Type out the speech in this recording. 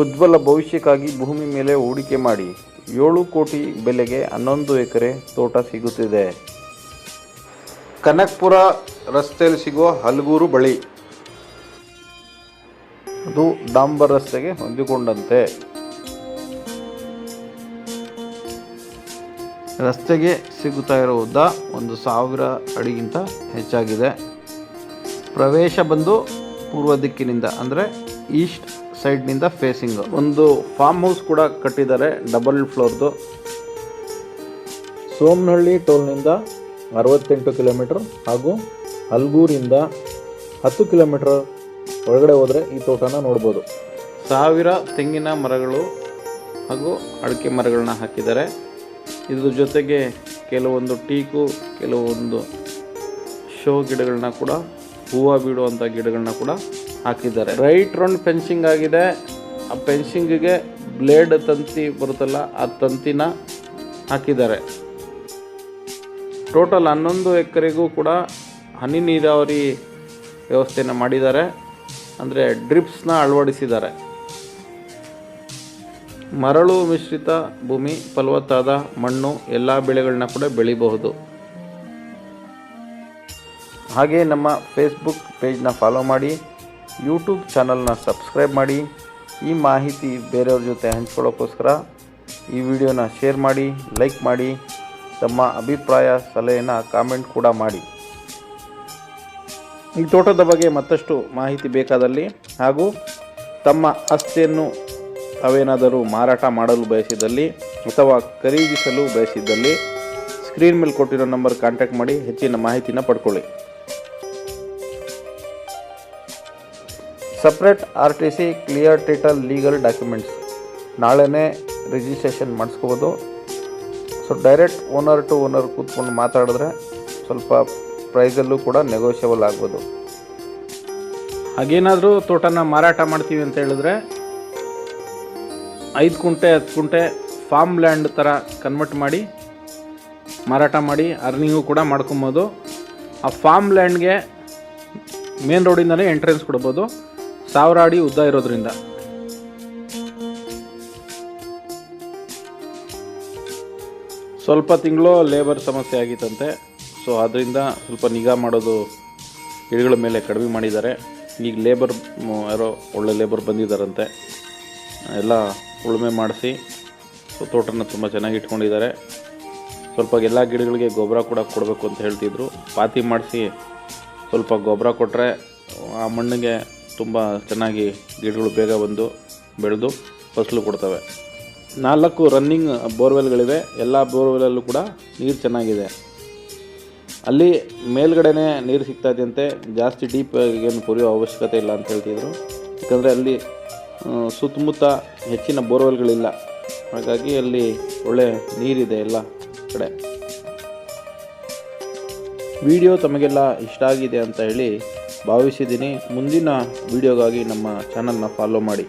ಉಜ್ವಲ ಭವಿಷ್ಯಕ್ಕಾಗಿ ಭೂಮಿ ಮೇಲೆ ಹೂಡಿಕೆ ಮಾಡಿ ಏಳು ಕೋಟಿ ಬೆಲೆಗೆ ಹನ್ನೊಂದು ಎಕರೆ ತೋಟ ಸಿಗುತ್ತಿದೆ. ಕನಕ್ಪುರ ರಸ್ತೆಯಲ್ಲಿ ಸಿಗುವ ಹಲಗೂರು ಬಳಿ. ಅದು ಡಾಂಬರ್ ರಸ್ತೆಗೆ ಹೊಂದಿಕೊಂಡಂತೆ. ರಸ್ತೆಗೆ ಸಿಗುತ್ತಾ ಇರೋ ಉದ್ದ ಒಂದು ಸಾವಿರ ಅಡಿಗಿಂತ ಹೆಚ್ಚಾಗಿದೆ. ಪ್ರವೇಶ ಬಂದು ಪೂರ್ವ ದಿಕ್ಕಿನಿಂದ ಅಂದರೆ ಈಸ್ಟ್ ಸೈಡ್ನಿಂದ ಫೇಸಿಂಗ್ ಒಂದು ಫಾರ್ಮ್ ಹೌಸ್ ಕೂಡ ಕಟ್ಟಿದ್ದಾರೆ ಡಬಲ್ ಫ್ಲೋರ್ದು ಸೋಮನಹಳ್ಳಿ ಟೋಲ್ನಿಂದ ಅರವತ್ತೆಂಟು ಕಿಲೋಮೀಟ್ರ್ ಹಾಗೂ ಹಲ್ಗೂರಿಂದ ಹತ್ತು ಕಿಲೋಮೀಟ್ರ್ ಒಳಗಡೆ ಹೋದರೆ ಈ ತೋಟನ ನೋಡ್ಬೋದು. ಸಾವಿರ ತೆಂಗಿನ ಮರಗಳು ಹಾಗೂ ಅಡಿಕೆ ಮರಗಳನ್ನ ಹಾಕಿದ್ದಾರೆ. ಇದ್ರ ಜೊತೆಗೆ ಕೆಲವೊಂದು ಟೀಕು, ಕೆಲವೊಂದು ಶೋ ಗಿಡಗಳನ್ನ ಕೂಡ, ಹೂವು ಬಿಡುವಂಥ ಗಿಡಗಳನ್ನ ಕೂಡ ಹಾಕಿದ್ದಾರೆ. ರೈಟ್ ರೌಂಡ್ ಫೆನ್ಸಿಂಗ್ ಆಗಿದೆ. ಆ ಫೆನ್ಸಿಂಗಿಗೆ ಬ್ಲೇಡ್ ತಂತಿ ಬರುತ್ತಲ್ಲ, ಆ ತಂತಿನ ಹಾಕಿದ್ದಾರೆ. ಟೋಟಲ್ ಹನ್ನೊಂದು ಎಕರೆಗೂ ಕೂಡ ಹನಿ ನೀರಾವರಿ ವ್ಯವಸ್ಥೆಯನ್ನು ಮಾಡಿದ್ದಾರೆ. ಅಂದರೆ ಡ್ರಿಪ್ಸ್ನ ಅಳವಡಿಸಿದ್ದಾರೆ. ಮರಳು ಮಿಶ್ರಿತ ಭೂಮಿ, ಫಲವತ್ತಾದ ಮಣ್ಣು, ಎಲ್ಲ ಬೆಳೆಗಳನ್ನ ಕೂಡ ಬೆಳಿಬಹುದು. ಹಾಗೆ ನಮ್ಮ ಫೇಸ್ಬುಕ್ ಪೇಜ್ನ ಫಾಲೋ ಮಾಡಿ. ಯೂಟ್ಯೂಬ್ ಚಾನಲ್ನ ಸಬ್ಸ್ಕ್ರೈಬ್ ಮಾಡಿ. ಈ ಮಾಹಿತಿ ಬೇರೆಯವ್ರ ಜೊತೆ ಹಂಚ್ಕೊಳ್ಳೋಕ್ಕೋಸ್ಕರ ಈ ವಿಡಿಯೋನ ಶೇರ್ ಮಾಡಿ, ಲೈಕ್ ಮಾಡಿ, ತಮ್ಮ ಅಭಿಪ್ರಾಯ, ಸಲಹೆನ ಕಾಮೆಂಟ್ ಕೂಡ ಮಾಡಿ. ಈ ತೋಟದ ಬಗ್ಗೆ ಮತ್ತಷ್ಟು ಮಾಹಿತಿ ಬೇಕಾದಲ್ಲಿ ಹಾಗೂ ತಮ್ಮ ಆಸ್ತಿಯನ್ನು ತಾವೇನಾದರೂ ಮಾರಾಟ ಮಾಡಲು ಬಯಸಿದಲ್ಲಿ ಅಥವಾ ಖರೀದಿಸಲು ಬಯಸಿದ್ದಲ್ಲಿ ಸ್ಕ್ರೀನ್ ಮೇಲೆ ಕೊಟ್ಟಿರೋ ನಂಬರ್ ಕಾಂಟ್ಯಾಕ್ಟ್ ಮಾಡಿ, ಹೆಚ್ಚಿನ ಮಾಹಿತಿನ ಪಡ್ಕೊಳ್ಳಿ. Separate R T C clear title legal documents ನಾಳೆನೇ registration ಮಾಡಿಸ್ಕೋಬೋದು. So direct owner to owner ಕೂತ್ಕೊಂಡು ಮಾತಾಡಿದ್ರೆ ಸ್ವಲ್ಪ ಪ್ರೈಸಲ್ಲೂ ಕೂಡ ನೆಗೋಷಿಯಬಲ್ ಆಗ್ಬೋದು. ಹಾಗೇನಾದರೂ ತೋಟನ ಮಾರಾಟ ಮಾಡ್ತೀವಿ ಅಂತ ಹೇಳಿದ್ರೆ ಐದು ಕುಂಟೆ, ಹತ್ತು ಕುಂಟೆ ಫಾರ್ಮ್ ಲ್ಯಾಂಡ್ ಥರ ಕನ್ವರ್ಟ್ ಮಾಡಿ ಮಾರಾಟ ಮಾಡಿ ಅರ್ನಿಂಗು ಕೂಡ ಮಾಡ್ಕೊಬೋದು. ಆ ಫಾರ್ಮ್ ಲ್ಯಾಂಡ್ಗೆ ಮೇನ್ ರೋಡಿಂದಲೇ ಎಂಟ್ರೆನ್ಸ್ ಕೊಡ್ಬೋದು. ಸಾವಿರ ಅಡಿ ಉದ್ದ ಇರೋದ್ರಿಂದ. ಸ್ವಲ್ಪ ತಿಂಗಳು ಲೇಬರ್ ಸಮಸ್ಯೆ ಆಗಿತ್ತಂತೆ. ಸೊ ಅದರಿಂದ ಸ್ವಲ್ಪ ನಿಗಾ ಮಾಡೋದು ಗಿಡಗಳ ಮೇಲೆ ಕಡಿಮೆ ಮಾಡಿದ್ದಾರೆ. ಈಗ ಲೇಬರ್ ಯಾರೋ ಒಳ್ಳೆ ಲೇಬರ್ ಬಂದಿದ್ದಾರಂತೆ. ಎಲ್ಲ ಉಳುಮೆ ಮಾಡಿಸಿ, ಸೊ, ತೋಟನ ತುಂಬ ಚೆನ್ನಾಗಿ ಇಟ್ಕೊಂಡಿದ್ದಾರೆ. ಸ್ವಲ್ಪ ಎಲ್ಲ ಗಿಡಗಳಿಗೆ ಗೊಬ್ಬರ ಕೂಡ ಕೊಡಬೇಕು ಅಂತ ಹೇಳ್ತಿದ್ರು. ಪಾತಿ ಮಾಡಿಸಿ ಸ್ವಲ್ಪ ಗೊಬ್ಬರ ಕೊಟ್ಟರೆ ಆ ಮಣ್ಣಿಗೆ ತುಂಬ ಚೆನ್ನಾಗಿ ಗಿಡಗಳು ಬೇಗ ಬಂದು ಬೆಳೆದು ಫಸಲು ಕೊಡ್ತವೆ. ನಾಲ್ಕು ರನ್ನಿಂಗ್ ಬೋರ್ವೆಲ್ಗಳಿವೆ. ಎಲ್ಲ ಬೋರ್ವೆಲಲ್ಲೂ ಕೂಡ ನೀರು ಚೆನ್ನಾಗಿದೆ. ಅಲ್ಲಿ ಮೇಲ್ಗಡೆನೇ ನೀರು ಸಿಗ್ತಾ ಇದೆಯಂತೆ ಜಾಸ್ತಿ ಡೀಪ್ ಏನು ಕೊರಿಯೋ ಅವಶ್ಯಕತೆ ಇಲ್ಲ ಅಂತ ಹೇಳ್ತಿದ್ರು. ಯಾಕಂದರೆ ಅಲ್ಲಿ ಸುತ್ತಮುತ್ತ ಹೆಚ್ಚಿನ ಬೋರ್ವೆಲ್ಗಳಿಲ್ಲ. ಹಾಗಾಗಿ ಅಲ್ಲಿ ಒಳ್ಳೆ ನೀರಿದೆ ಎಲ್ಲ ಕಡೆ. ವಿಡಿಯೋ ತಮಗೆಲ್ಲ ಇಷ್ಟ ಆಗಿದೆ ಅಂತ ಹೇಳಿ ಭಾವಿಸಿದ್ದೀನಿ. ಮುಂದಿನ ವಿಡಿಯೋಗಾಗಿ ನಮ್ಮ ಚಾನಲ್ನ ಫಾಲೋ ಮಾಡಿ.